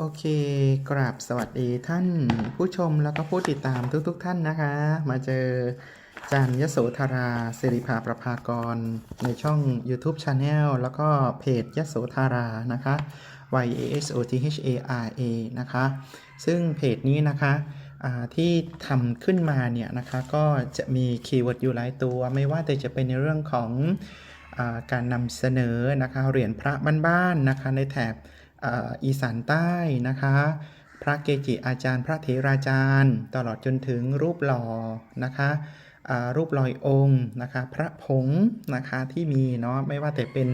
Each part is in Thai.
โอเค กราบสวัสดีท่านผู้ชมแล้วก็ผู้ติดตามทุกๆทท่านนะคะ มาเจอจันยโสธราสิริภาประภากร ในช่อง YouTube Channel แล้วก็เพจยโสธารานะคะ y a s o t h a r a นะคะ ซึ่งเพจนี้นะคะที่ทำขึ้นมาเนี่ยนะคะก็จะมีคีย์เวิร์ดอยู่หลายตัว ไม่ว่าแต่จะเป็นในเรื่องของอการนำเสนอนะคะเหรียญพระบ้านๆนะคะในแถบ อีสานใต้นะคะ พระเกจิอาจารย์ พระเถราจารย์ ตลอดจนถึงรูปหล่อนะคะรูปลอยองค์นะคะพระผงนะคะที่มีเนาะไม่ว่าแต่เป็น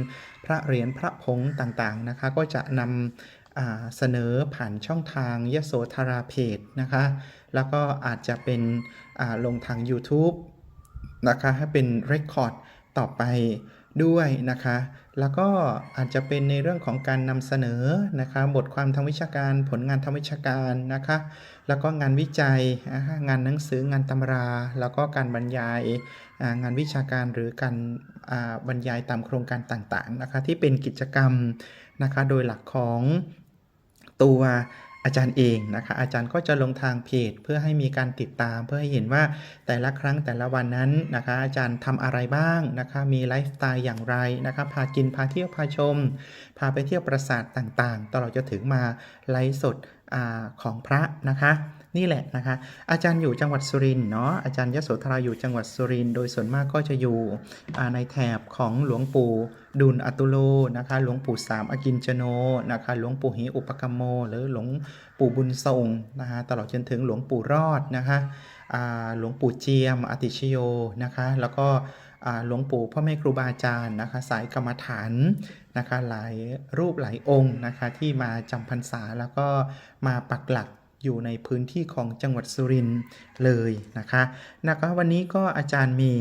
พระเหรียญพระผงต่างๆนะคะก็จะนำเสนอผ่านช่องทางยโสธราเพจนะคะแล้วก็อาจจะเป็นลงทาง YouTube นะคะให้เป็นเรคคอร์ดต่อไป ด้วยนะคะ แล้วก็อาจจะเป็นในเรื่องของการนำเสนอนะคะ บทความทางวิชาการ ผลงานทางวิชาการนะคะ แล้วก็งานวิจัย งานหนังสืองานตำรา แล้วก็การบรรยายงานวิชาการหรือการบรรยายตามโครงการต่างๆนะคะ ที่เป็นกิจกรรมนะคะ โดยหลักของตัว อาจารย์เองนะคะอาจารย์ก็จะลงทางเพจ เพื่อให้มีการติดตาม เพื่อให้เห็นว่าแต่ละครั้งแต่ละวันนั้นนะคะอาจารย์ทำอะไรบ้างนะคะมีไลฟ์สไตล์อย่างไรนะคะพากินพาเที่ยวพาชม พาไปเที่ยวปราสาทต่างๆ ตลอดจะถึงมาไลฟ์สดอของพระนะคะ นี่แหละนะคะ อาจารย์อยู่จังหวัดสุรินทร์เนาะอาจารย์ยโสธราอยู่จังหวัดสุรินทร์โดยส่วนมากก็จะอยู่ในแถบของหลวงปู่ดุลอตุโลนะคะหลวงปู่สามอกินจโนนะคะหลวงปู่หิอุปกรรมโม หรือหลวงปู่บุญทรงนะคะตลอดจนถึงหลวงปู่รอดนะคะหลวงปู่เจียมอติชโยนะคะแล้วก็หลวงปู่พ่อแม่ครูบาอาจารย์นะคะสายกรรมฐานนะคะหลายรูปหลายองค์นะคะที่มาจำพรรษาแล้วก็มาปักหลัก อยู่ในพื้นที่ของจังหวัดสุรินทร์เลยนะคะนะคะวันนี้ก็อาจารย์มี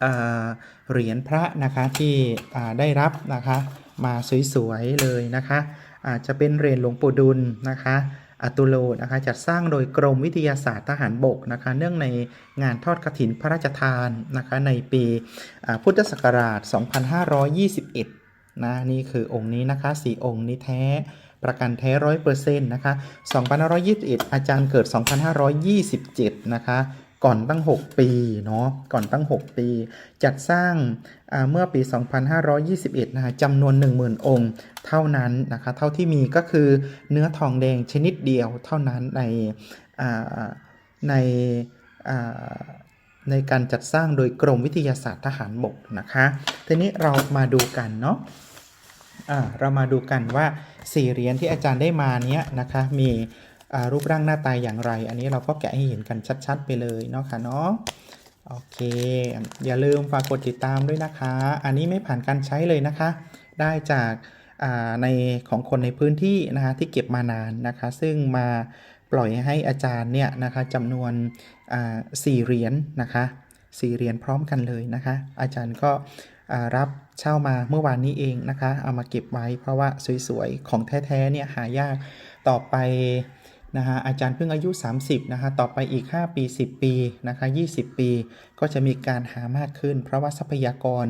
เอ่อเหรียญพระนะคะที่ได้รับนะคะมาสวยๆเลยนะคะอาจจะเป็นเหรียญหลวงปู่ดุลนะคะอตุโลนะคะจัดสร้างโดยกรมวิทยาศาสตร์ทหารบกนะคะเนื่องในงานทอดกฐินพระราชทานนะคะในปีพุทธศักราช 2521นะนี่คือองค์นี้นะคะสี่องค์นี้แท้ ประกันแท้ร้อยเปอร์เซ็นต์นะคะ2521 อาจารย์เกิด 2527 นะคะ ก่อนตั้ง 6 ปี เนาะ ก่อนตั้ง 6 ปี จัดสร้างาเมื่อปี 2521 นะคะจำนวน 10,000 องค์ เท่านั้นนะคะ เท่าที่มีก็คือเนื้อทองแดงชนิดเดียวเท่านั้นในในในการจัดสร้างโดยกรมวิทยาศาสตร์ทหารบกนะคะ ทีนี้เรามาดูกันเนาะ เรามาดูกันว่าสี่เหรียญที่อาจารย์ได้มาเนี้ยนะคะมีรูปร่างหน้าตาอย่างไร อันนี้เราก็แกะให้เห็นกันชัด ๆ ไปเลยเนาะค่ะเนาะโอเค อย่าลืมฝากกดติดตามด้วยนะคะ อันนี้ไม่ผ่านการใช้เลยนะคะ ได้จากในของคนในพื้นที่นะคะที่เก็บมานานนะคะ ซึ่งมาปล่อยให้อาจารย์เนี่ยนะคะจำนวนสี่เหรียญนะคะสี่เหรียญพร้อมกันเลยนะคะ อาจารย์ก็ รับเช่ามาเมื่อวานนี้เองนะคะ เอามาเก็บไว้เพราะว่าสวยๆ ของแท้ๆเนี่ยหายากต่อไปนะฮะอาจารย์เพิ่งอายุ 30นะคะต่อไปอีก 5 ปี 10 ปีนะคะ20 ปี ก็จะมีการหามากขึ้น เพราะว่าทรัพยากร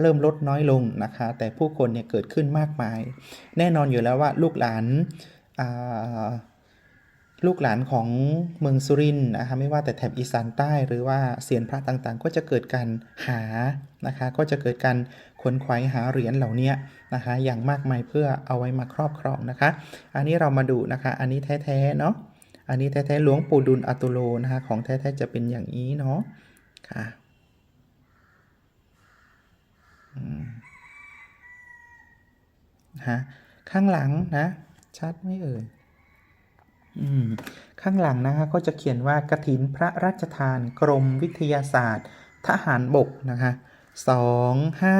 เริ่มลดน้อยลงนะคะ แต่ผู้คนเนี่ยเกิดขึ้นมากมาย แน่นอนอยู่แล้วว่าลูกหลานอ่า ลูกหลานของเมืองสุรินทร์นะคะไม่ว่าแต่แถบอีสานใต้หรือว่าเซียนพระต่างๆ ก็จะเกิดการหานะคะ ก็จะเกิดการขนขวายหาเหรียญเหล่านี้นะคะอย่างมากมายเพื่อเอาไว้มาครอบครองนะคะ อันนี้เรามาดูนะคะ อันนี้แท้ๆเนาะอันนี้แท้ๆหลวงปู่ดุลอตุโลนะคะของแท้ๆจะเป็นอย่างนี้เนาะค่ะฮะข้างหลังนะ ชัดไหมเอ่ย ข้างหลังนะคะก็จะเขียนว่ากฐินพระราชทานกรมวิทยาศาสตร์ ทหารบกนะคะสองห้า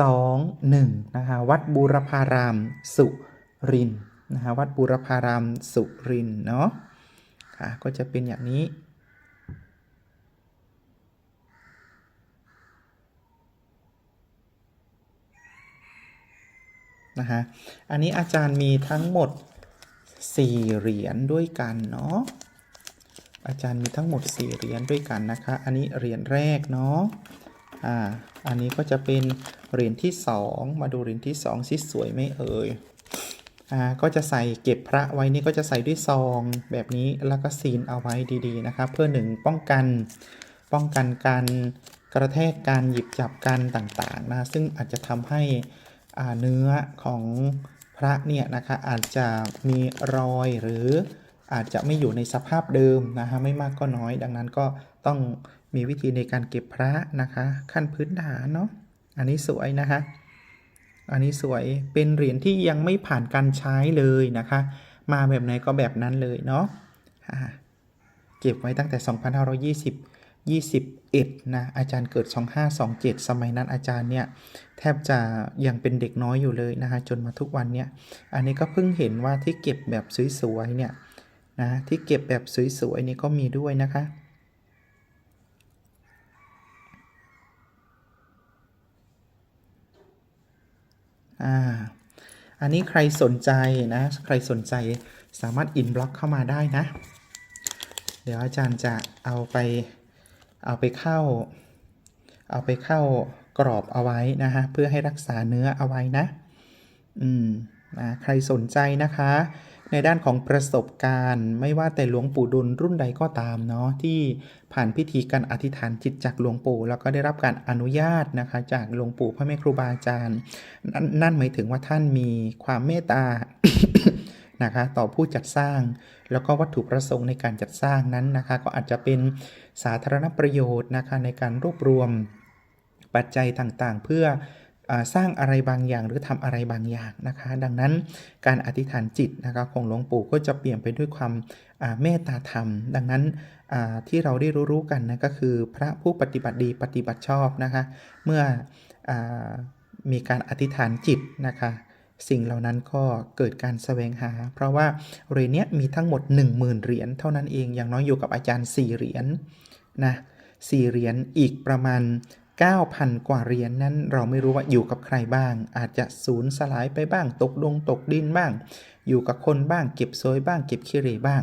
สองหนึ่งนะคะวัดบูรพารามสุรินนะคะวัดบูรพารามสุรินเนาะค่ะก็จะเป็นอย่างนี้นะคะอันนี้อาจารย์มีทั้งหมด 4เหรียญด้วยกันเนาะอาจารย์มีทั้งหมด4เหรียญด้วยกันนะคะ อันนี้เหรียญแรกเนาะอ่าอันนี้ก็จะเป็นเหรียญที่2มาดูเหรียญที่2สิสวยไหมเอ่ยอ่าก็จะใส่เก็บพระไว้นี่ก็จะใส่ด้วยซองแบบนี้แล้วก็ซีนเอาไว้ดีๆนะครับเพื่อหนึ่งป้องกันป้องกันการกระแทกการหยิบจับกันต่างๆนะซึ่งอาจจะทำให้อ่าเนื้อของ พระเนี่ยนะคะอาจจะมีรอยหรืออาจจะไม่อยู่ในสภาพเดิมนะฮะไม่มากก็น้อย ดังนั้นก็ต้องมีวิธีในการเก็บพระนะคะ ขั้นพื้นฐานเนาะอันนี้สวยนะคะอันนี้สวยเป็นเหรียญที่ยังไม่ผ่านการใช้เลยนะคะ มาแบบไหนก็แบบนั้นเลยเนาะเก็บไว้ตั้งแต่ 2520 21นะอาจารย์เกิด 2527 สมัยนั้นอาจารย์เนี่ยแทบจะยังเป็นเด็กน้อยอยู่เลยนะคะจนมาทุกวันเนี่ยอันนี้ก็เพิ่งเห็นว่าที่เก็บแบบสวยๆเนี่ยนะที่เก็บแบบสวยๆนี่ก็มีด้วยนะคะอ่าอันนี้ใครสนใจนะใครสนใจสามารถอินบล็อกเข้ามาได้นะ เดี๋ยวอาจารย์จะเอาไป เอาไปเข้า เอาไปเข้ากรอบเอาไว้นะฮะเพื่อให้รักษาเนื้อเอาไว้นะ อืมนะใครสนใจนะคะ ในด้านของประสบการณ์ ไม่ว่าแต่หลวงปู่ดุลรุ่นใดก็ตามเนาะที่ผ่านพิธีการอธิษฐานจิตจากหลวงปู่ แล้วก็ได้รับการอนุญาตนะคะ จากหลวงปู่พระแม่ครูบาอาจารย์นนนั่นหมายถึงว่าท่านมีความเมตตา นะคะต่อผู้จัดสร้าง แล้วก็วัตถุประสงค์ในการจัดสร้างนั้นนะคะ ก็อาจจะเป็นสาธารณประโยชน์นะคะในการรวบรวมปัจจัยต่างๆ เพื่ออสร้างอะไรบางอย่างหรือทำอะไรบางอย่างนะคะ ดังนั้นการอธิษฐานจิตนะคะของหลวงปู่ก็จะเปลี่ยนไปด้วยความเมตตาธรรม ดังนั้นที่เราได้รู้ๆกันนะก็คือพระผู้ปฏิบัติดีปฏิบัติชอบนะคะ เมื่ออมีการอธิษฐานจิตนะคะ สิ่งเหล่านั้นก็เกิดการแสวงหา เพราะว่าเหรียญเนี้ยมีทั้งหมด 10,000 เหรียญเท่านั้นเองอย่างน้อยอยู่กับอาจารย์ 4 เหรียญนะ4เหรียญอีกประมาณ 9,000 กว่าเหรียญนั้นเราไม่รู้ว่าอยู่กับใครบ้าง อาจจะสูญสลายไปบ้าง ตกดงตกดินบ้าง อยู่กับคนบ้าง เก็บโซยบ้าง เก็บขี้เร่บ้าง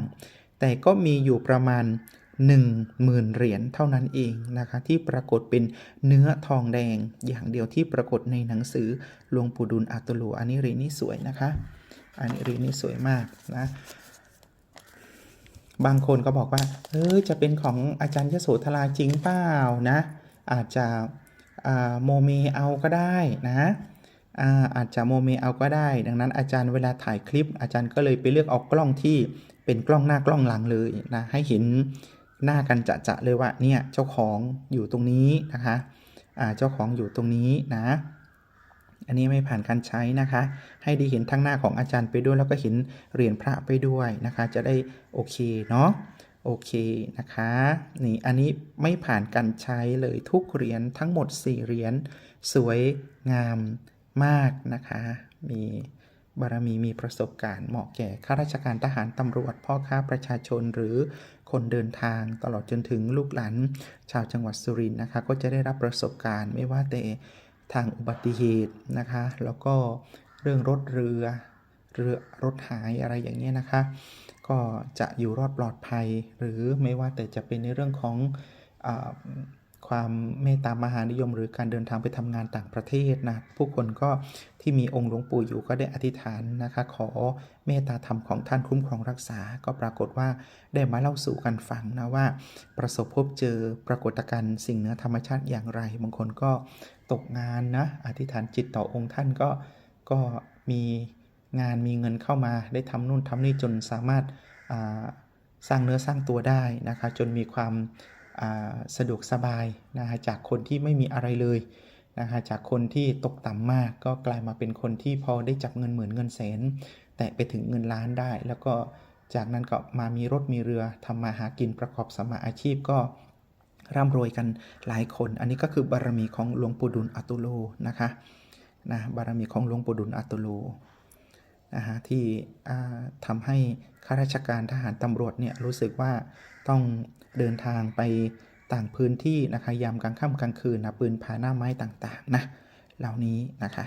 แต่ก็มีอยู่ประมาณ 10,000 เหรียญเท่านั้นเองนะคะที่ปรากฏเป็นเนื้อทองแดงอย่างเดียวที่ปรากฏในหนังสือหลวงปู่ดุลอาตุโลอันนี้เหรียญนี้สวยนะคะ อันนี้เหรียญนี้สวยมากนะบางคนก็บอกว่าเออจะเป็นของอาจารย์ยโสธราจริงเปล่านะ อาจจะโมเมเอาก็ได้นะอาอาจจะโมเมเอาก็ได้ ดังนั้นอาจารย์เวลาถ่ายคลิป อาจารย์ก็เลยไปเลือกเอากล้องที่เป็นกล้องหน้ากล้องหลังเลยนะให้เห็น หน้ากันจะๆเลยว่าเนี่ยเจ้าของอยู่ตรงนี้นะคะอ่าเจ้าของอยู่ตรงนี้นะ อันนี้ไม่ผ่านการใช้นะคะ ให้ได้เห็นทั้งหน้าของอาจารย์ไปด้วยแล้วก็เห็นเหรียญพระไปด้วยนะคะ จะได้โอเคเนาะโอเคนะคะนี่อันนี้ไม่ผ่านการใช้เลยทุกเหรียญทั้งหมด 4 เหรียญสวยงามมากนะคะ มีบารมีมีประสบการณ์เหมาะแก่ข้าราชการทหารตำรวจพ่อค้าประชาชนหรือ คนเดินทางตลอดจนถึงลูกหลานชาวจังหวัดสุรินทร์นะคะก็จะได้รับประสบการณ์ไม่ว่าแต่ทางอุบัติเหตุนะคะ แล้วก็เรื่องรถเรือเรือรถหายอะไรอย่างเงี้ยนะคะ ก็จะอยู่รอดปลอดภัย หรือไม่ว่าแต่จะเป็นในเรื่องของ ความเมตตามหานิยม หรือการเดินทางไปทำงานต่างประเทศนะผู้คนก็ที่มีองค์หลวงปู่อยู่ก็ได้อธิษฐานนะคะขอเมตตาธรรมของท่านคุ้มครองรักษา ก็ปรากฏว่าได้มาเล่าสู่กันฟังนะว่า ประสบพบเจอปรากฏการณ์สิ่งเหนือธรรมชาติอย่างไรบางคนก็ตกงานนะอธิษฐานจิตต่อองค์ท่านก็ก็มีงานมีเงินเข้ามาได้ทำนู่นทำนี่จนสามารถสร้างเนื้อสร้างตัวได้นะคะจนมีความ สะดวกสบายนะคะจากคนที่ไม่มีอะไรเลยนะคะจากคนที่ตกต่ำมากก็กลายมาเป็นคนที่พอได้จับเงินหมื่นเงินแสน แต่ไปถึงเงินล้านได้ แล้วก็จากนั้นก็มามีรถมีเรือทำมาหากินประกอบสมมาอาชีพก็ร่ำรวยกันหลายคน อันนี้ก็คือบารมีของหลวงปู่ดุลอัตุโลนะคะนะบารมีของหลวงปู่ดุลอัตุโล นะฮะที่ทำให้ข้าราชการทหารตำรวจเนี่ยรู้สึกว่าต้องเดินทางไปต่างพื้นที่นะคะยามกลางค่ำกลางคืนนะปืนผาหน้าไม้ต่างๆนะเหล่านี้นะคะ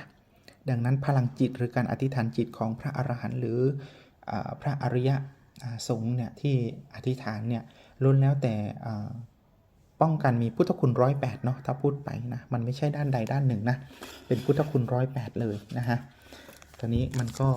ดังนั้นพลังจิตหรือการอธิษฐานจิตของพระอรหันต์หรืออพระอริยะสงฆ์เนี่ยที่อธิษฐานเนี่ยล้วนแล้วแต่ป้องกันมีพุทธคุณร้อยแปดเนาะถ้าพูดไปนะมันไม่ใช่ด้านใดด้านหนึ่งนะเป็นพุทธคุณร้อยแปดเลยนะฮะ ตอนนี้มันก็